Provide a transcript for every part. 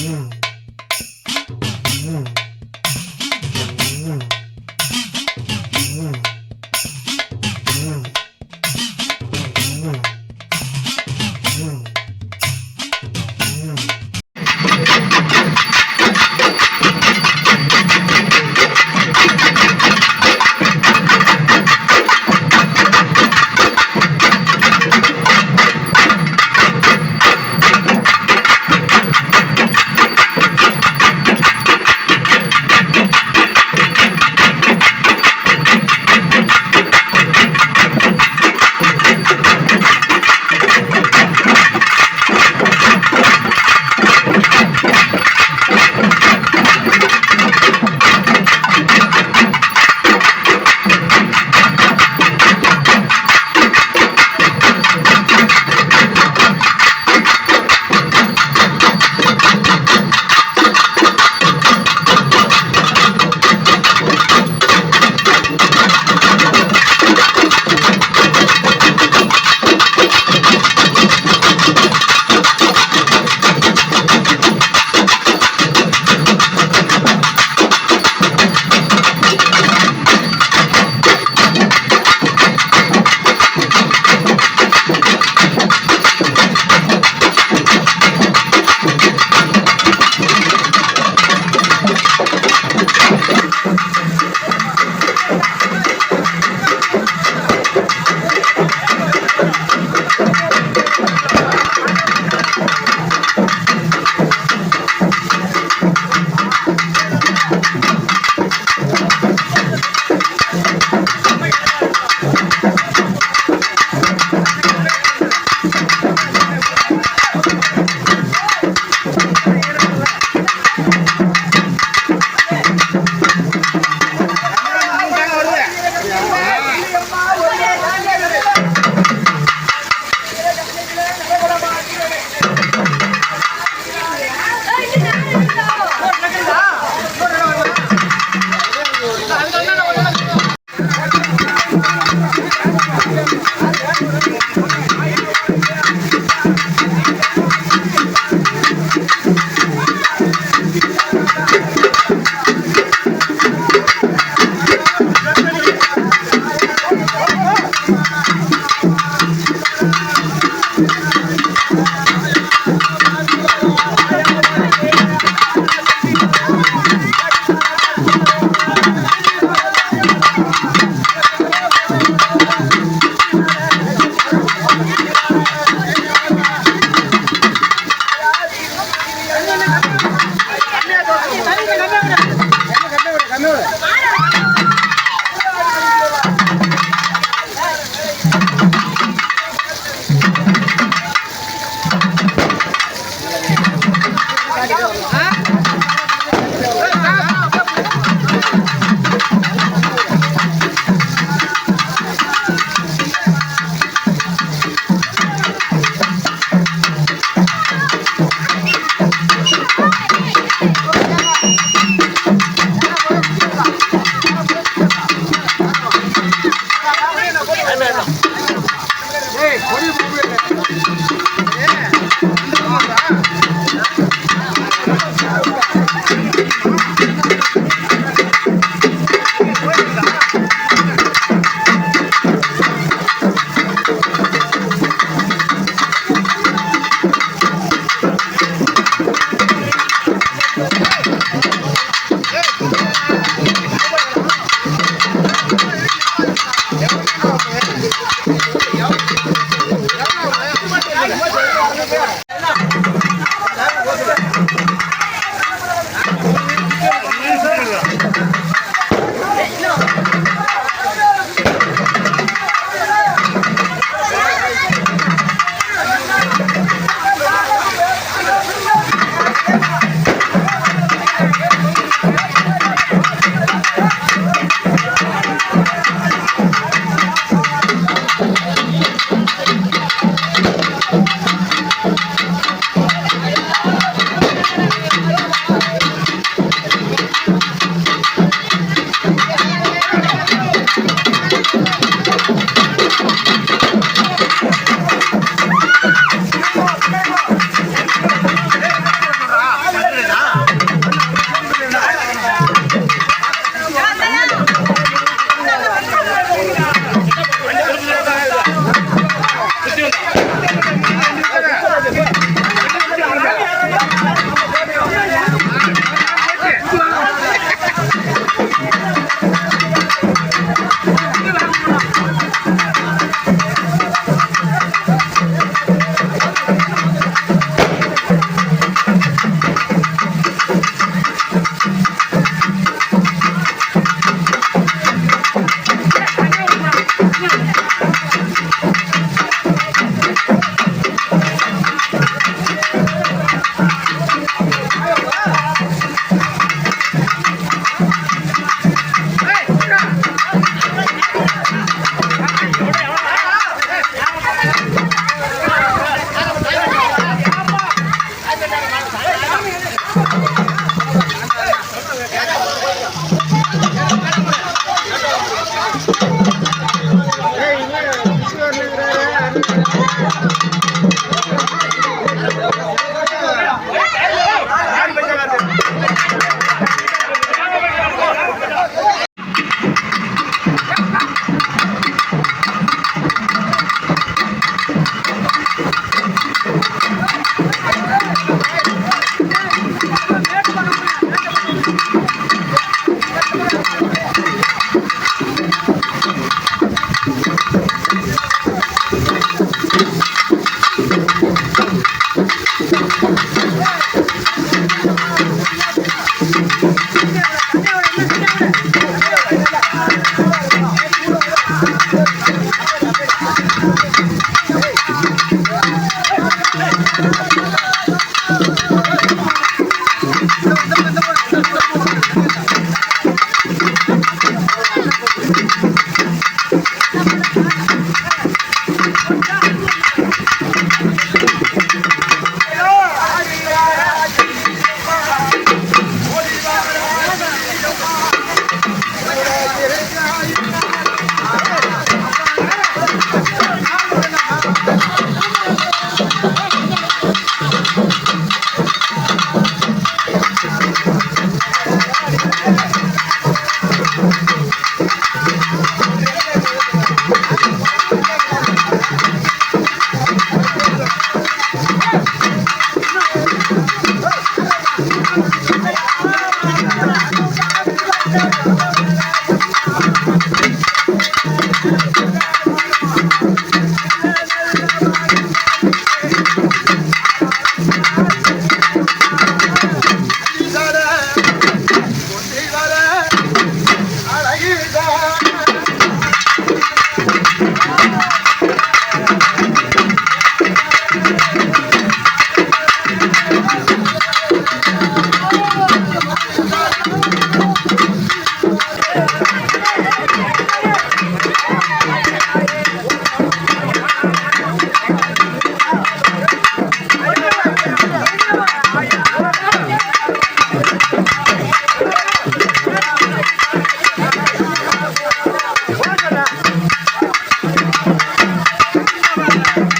음. 음.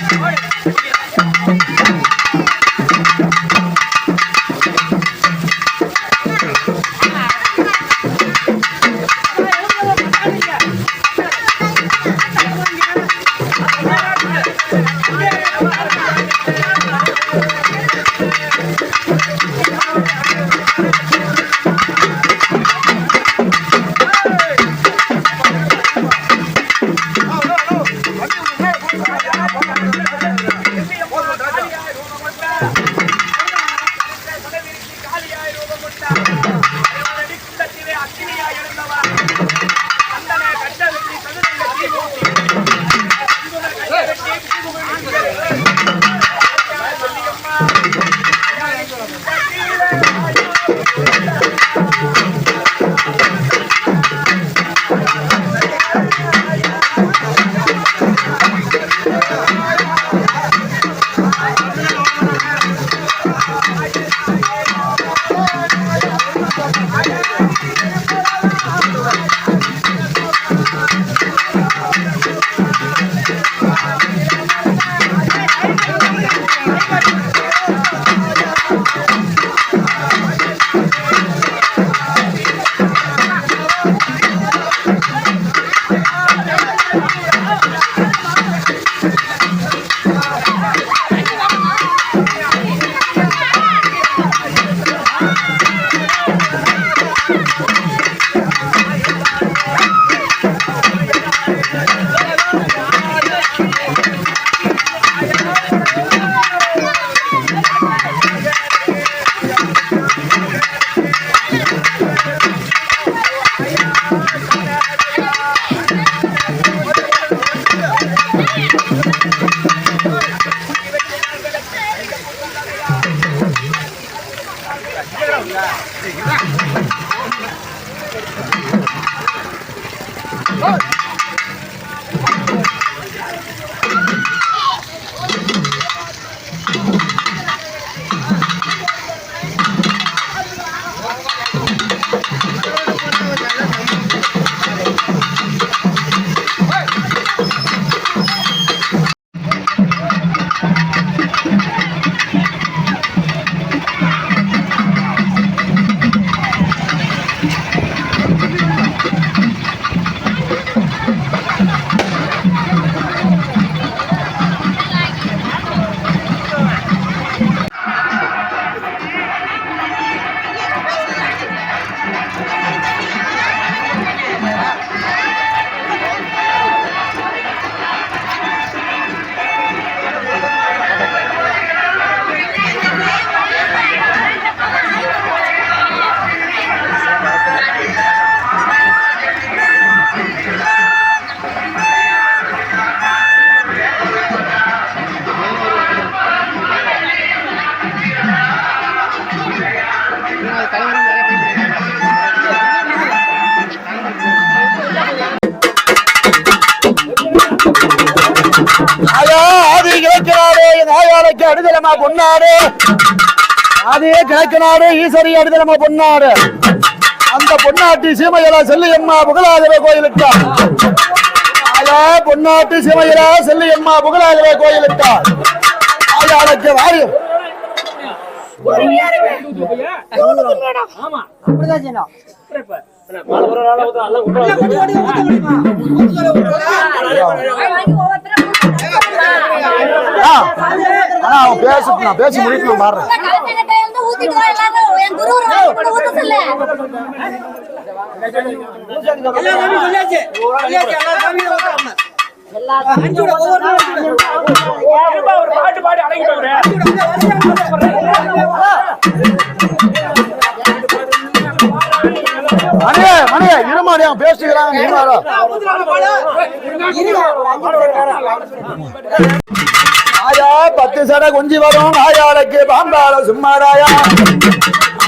Ahora, அடுதலமா பொன்னாரு ஆதியே கிழக்கினாரு ஈஸ்வரி அடுதலமா பொன்னாரு அந்த பொன்னாட்டி சீமையலா செல்லியம்மா புகழாதவ கோயிலுக்கா ஆயா பொன்னாட்டி சீமையலா செல்லியம்மா புகழாதவ கோயிலுக்கா ஆயாளுக்கு வாரி. ஆ, ஆனா அவன் பேச நான் பேசி முடிக்கணும் நான் மாறுறேன். பாட்டு பாடி அடங்கிட்டு மணியா மணியா இருமாடியா அவன் ஆயா பத்து சட கொஞ்சி வரும் ஆயாளுக்கு பாம்பால சும்மாராயா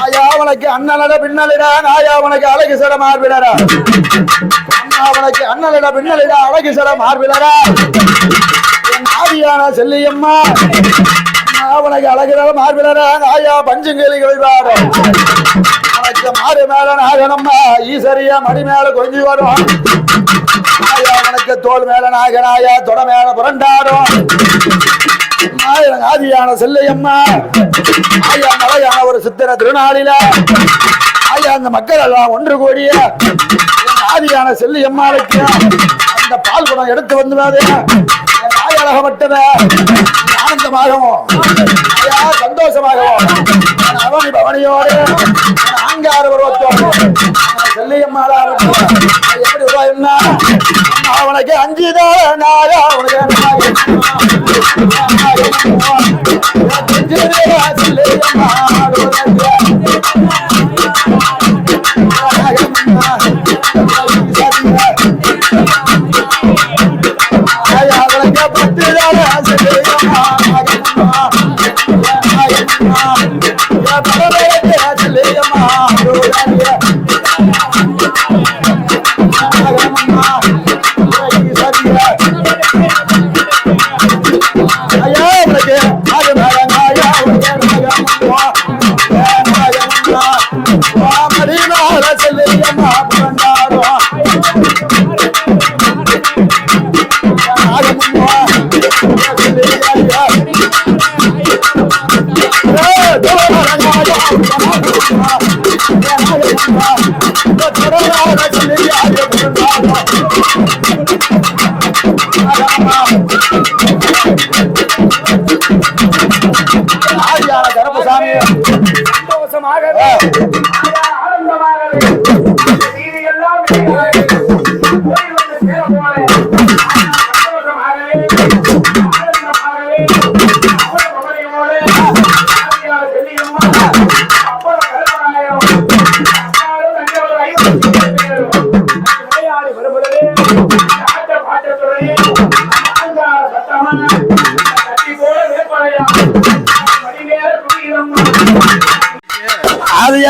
ஆயா உனக்கு அண்ணனட பின்னலிடா ஆயா உனக்கு அழகு சட மார்பிடரா அண்ணா உனக்கு அண்ணனிட பின்னலிடா அழகு சட மார்பிடரா என் ஆதியான செல்லியம்மா அவனுக்கு உனக்கு அழகு ஆயா பஞ்சுங்கலி வழிபாடு அவனுக்கு மாறு மேல நாகனம்மா ஈசரியா மணி மேல கொஞ்சி வரும். ஆயா உனக்கு தோல் மேல நாகனாயா தொட மேல புரண்டாரோ ஆயிரம் ஆதியான செல்லையம்மா. ஆயா மலையான ஒரு சித்திர திருநாளில. ஆயா அந்த மக்கள் எல்லாம் ஒன்று கூடிய. என் ஆதியான செல்லியம்மாளுக்கு அந்த பால் குடம் எடுத்து வந்து ஆயழகப்பட்டத ஆனந்தமாகவும். ஐயா சந்தோஷமாகவும். என் அவனி பவனியோடு என் ஆங்கார பருவத்தோடு. செல்லியம்மாளா எப்படி ரூபாய்னா அவனுக்கு அஞ்சுதான் நாயா அவனுக்கு I'm கருப்பசாமி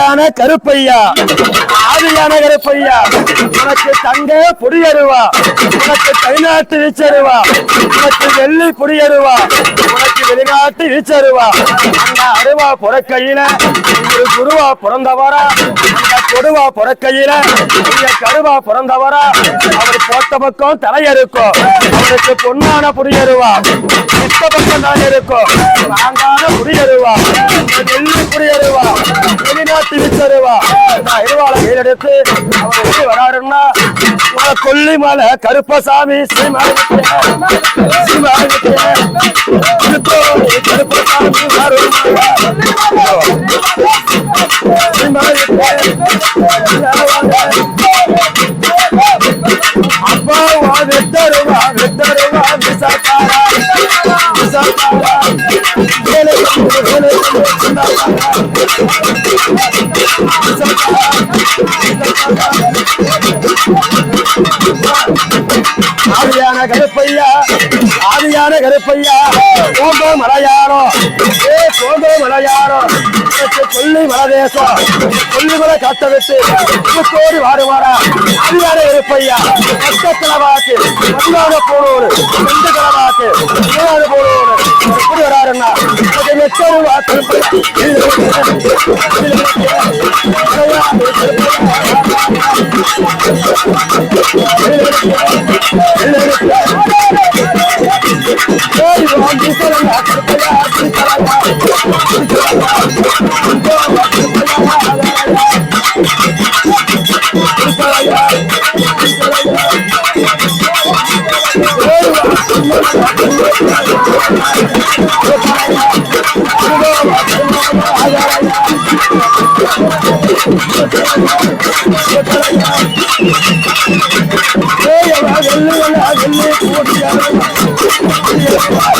கருப்பையான கருப்பையா? ஆதியான பையா உனக்கு தங்க புடியருவா. உனக்கு தைநாட்டு வீச்சருவா. உனக்கு வெள்ளி புடியருவா. உனக்கு வெளிநாட்டு வீச்சருவா. அந்த அருவா புறக்கையில ஒரு குருவா பிறந்தவரா. அந்த கொடுவா புறக்கையில கருவா பிறந்தவரா. அவர் போட்ட பக்கம் தலையறுக்கும் அவருக்கு பொன்னான புடியருவா. இஷ்ட பக்கம் தான் இருக்கும் நாங்கான புடியருவா. வெள்ளி புடியருவா. வெளிநாட்டு வீச்சருவா. நான் இருவாளை கையெடுத்து அவர் எப்படி வராருன்னா உன கொல்லிமலை கருப்பசாமி கருப்பசாமி வரும் ஆதியான கருப்பையா ஆதியான கருப்பையா கோம்போ மலையாரோ ஏ கோம்போ மலையாரோ உனக்கு கொல்லி மலதேசம் கொல்லிமலை காட்ட விட்டு கோடி வாருவாரா ஆதியான கருப்பையா பக்கத்துல வாக்கு மல்லாத போனோரு ரெண்டு கிளவாக்கு மூணாவது போனோரு. எப்படி வராருன்னா உனக்கு எத்தனை வாக்கு Yeah.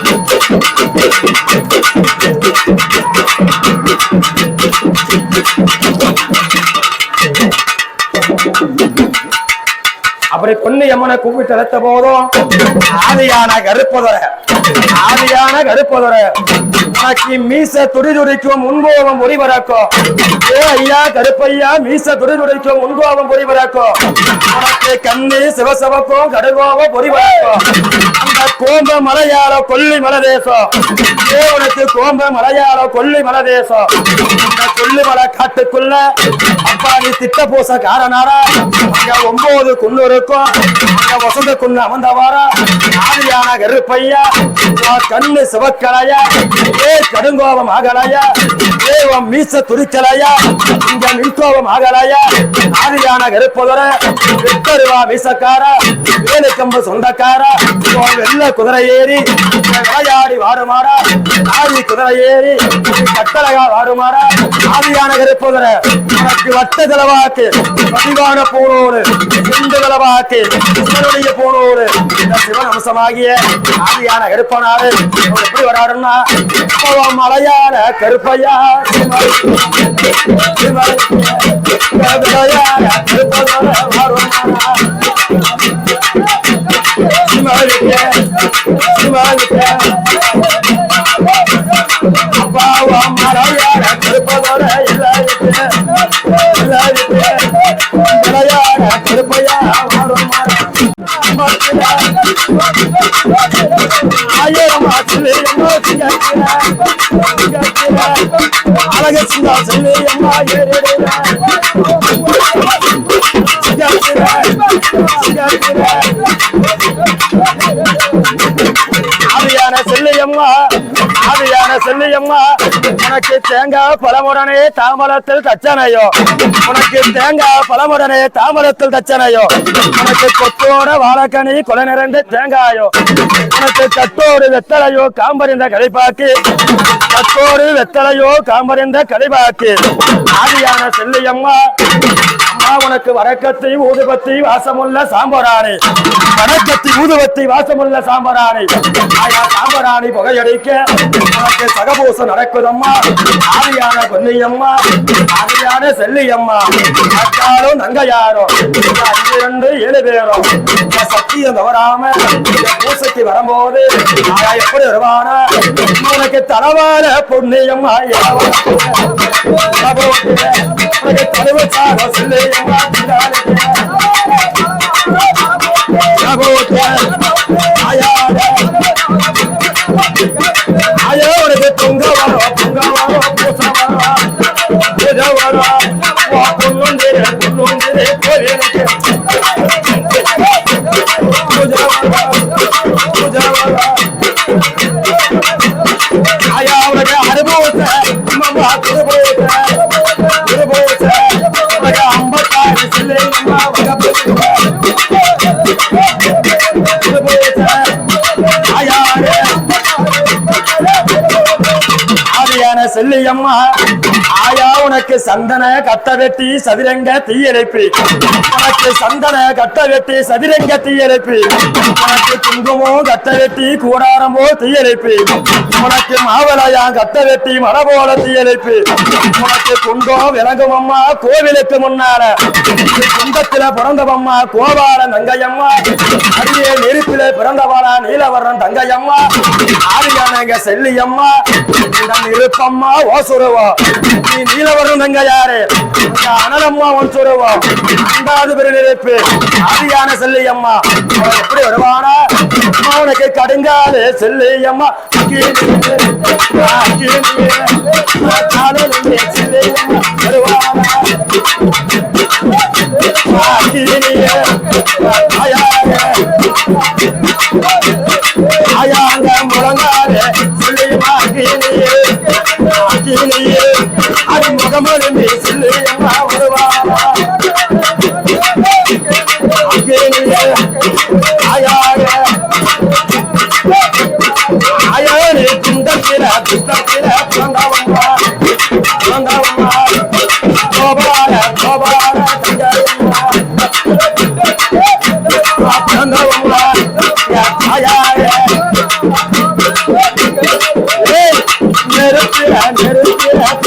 அப்படி பொண்ணு எம்மனை கூப்பிட்டு அழைத்த போதும் ஆதியான கருப்பதுர. ஆதியான கருப்பதுர. உனக்கு மீச துடி துடிக்கும் முன்கோபம் ஒளிபரக்கும் ஏ ஐயா கருப்பையா மீச துடி துடிக்கும் முன்கோபம் ஒளிபரக்கும் உனக்கு கண்ணு சிவசவக்கும் கடுகோபம் ஒளிபரக்கும் அந்த கோம்ப மலையாள கொல்லி மலதேசம் ஏ உனக்கு கோம்ப மலையாள கொல்லி மலதேசம் இந்த கொல்லிமலை காட்டுக்குள்ள அப்பா நீ திட்ட பூச காரணாரா அங்க ஒன்பது குன்னு இருக்கும் அங்க வசந்த குன்னு அமர்ந்தவாரா ஆதியான கருப்பையா கண்ணு சிவக்கலையா. ஏ கடுங்கோபம் ஆகலையா. தேவம் மீச துடிக்கலையா இங்க மின்கோபம் ஆகலையா. ஆதியான கருப்பதுர விட்டருவா மீசக்காரா வேலு கம்பு சொந்தக்காரா வெள்ள குதிரை ஏறி விளையாடி வாருமாறா. ஆதி குதிரை ஏறி கட்டழகா வாருமாறா. ஆதியான கருப்புதர உனக்கு வட்ட தலவாக்கு பதிவான போனோடு சிந்து தலவாக்கு சிவனுடைய போனோரு. இந்த சிவன் அம்சமாகிய ஆதியான கருப்பனாரு. எப்படி வராருன்னா மலையான கருப்பையா மலையான கருப்பதோட இல்லாயிட்டு இல்லாயிட்டு கருப்பையா ஆயிரம் ஆற்றிலே நோக்கி அழக சிந்தா அம்மா ஆதியான செல்லையம்மா சொல்லியம்மா உனக்கு தேங்காய் பழமுடனே தாமரத்தில் தச்சனையோ? உனக்கு தேங்காய் பழமுடனே தாமரத்தில் தச்சனையோ? உனக்கு கொத்தோட வாழைக்கனி கொலை நிறைந்த தேங்காயோ? உனக்கு கட்டோடு வெத்தலையோ காம்பறிந்த கலைப்பாக்கு கட்டோடு வெத்தலையோ காம்பறிந்த கலைப்பாக்கு ஆதியான செல்லியம்மா அம்மா உனக்கு வடக்கத்தை ஊதுபத்தி வாசமுள்ள சாம்பராணி. வடக்கத்தை ஊதுபத்தி வாசமுள்ள சாம்பராணி. சாம்பராணி புகையடிக்க உனக்கு சகபூசம் நடக்குதம்மா. ஆதியான பொன்னியம்மா. ஆதியான செல்லியம்மா. அக்காரும் நங்கையாரும். அஞ்சு ரெண்டு ஏழு பேரும். சத்தியம் தவறாம பூசைக்கு வரும்போது ஆயா எப்படி வருவானா? உனக்கு தலவான பொன்னியம்மா. ஆயா உனக்கு தலைவச்சாக செல்லியம்மா. செல்லியம்மா. ஆயா உனக்கு சந்தன கத்த வெட்டி சதுரங்க தீயணைப்பு. உனக்கு சந்தன கட்ட வெட்டி சதுரங்க தீயணைப்பு. உனக்கு குங்குமோ கட்ட வெட்டி கூடாரமோ தீயணைப்பு. உனக்கு மாவளையா கட்ட வெட்டி மரபோல தீயணைப்பு உனக்கு குண்டோ விலங்குமம்மா கோவிலுக்கு முன்னால. குண்டத்துல பிறந்தவம்மா கோபால நங்கையம்மா அடியே நெருப்பில பிறந்தவாளா நீலவரன் தங்கையம்மா. ஆரியானங்க செல்லியம்மா. இடம் இருப்பம்மா ஓசுருவா. நீ நீலவரன் தங்க யாரு இந்த ஒன் ஒன்சுருவா ரெண்டாவது பெரு நெருப்பு ஆரியான செல்லியம்மா எப்படி வருவானா? உனக்கு கடுங்காலே செல்லியம்மா. கீழே, கீழே, காலையிலே செல்லியம்மா வருவானா ஆயாங்க குண்டத்தில குண்டத்தில பிறந்தவம்மா பிறந்தவம்மா கோபால கோபால தங்கம்மா பிறந்தவம்மா ஆயாக நெருப்பில நெருப்பில பிறந்தவம்மா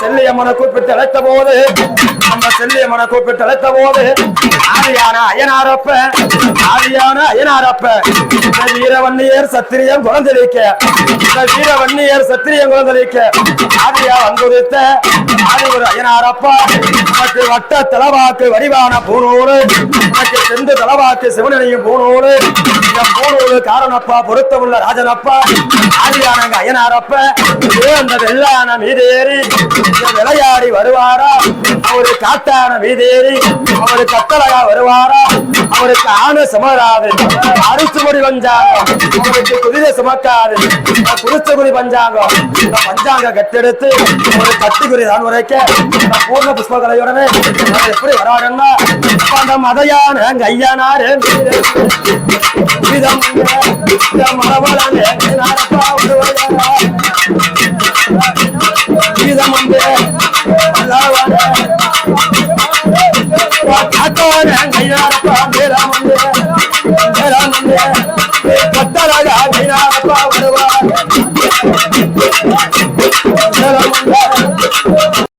செல்லியம்மனை கூப்பிட்டு அழைத்த போது அந்த செல்லியம்மனை கூப்பிட்டு அழைத்த போது ஆதியான அயனாரப்ப ஆதியான அயனாரப்ப இந்த வீரவன்னியர் சத்திரியம் குழந்தளிக்க இந்த வீரவன்னியர் சத்திரியம் குழந்தளிக்க ஆதியா வந்துரித்த ஆதி ஒரு அயனாரப்பா உனக்கு வட்ட தலவாக்கு வடிவான பூனூறு உனக்கு செந்து தலவாக்கு சிவனையும் பூனூறு இந்த பூனூறு காரணப்பா பொருத்தமுள்ள ராஜனப்பா ஆதியானங்க அயனாரப்ப அந்த வெள்ளான மீதேறி விளையாடி வருவாரா? அவரு காட்டான வீதேறி அவரு கத்தலையா வருவாரா? அவருக்கு ஆணு சுமராது. அரிசி முடி பஞ்சாங்கம். அவருக்கு குதிரை சுமக்காது. குடிச்ச குடி பஞ்சாங்கம். பஞ்சாங்க கட்டெடுத்து ஒரு கட்டிக்குறி தான் உரைக்க. பூர்ண புஷ்பகலையுடனே அவர் எப்படி வராருன்னா அந்த மதையான கையானாரு விதம் இந்த நாரப்பா கீதம் வந்து காட்டோட கையாரப்பா மேலாம் வந்து மேலாம் வந்து பத்தரகா கையாரப்பா வருவா மேலாம் வந்து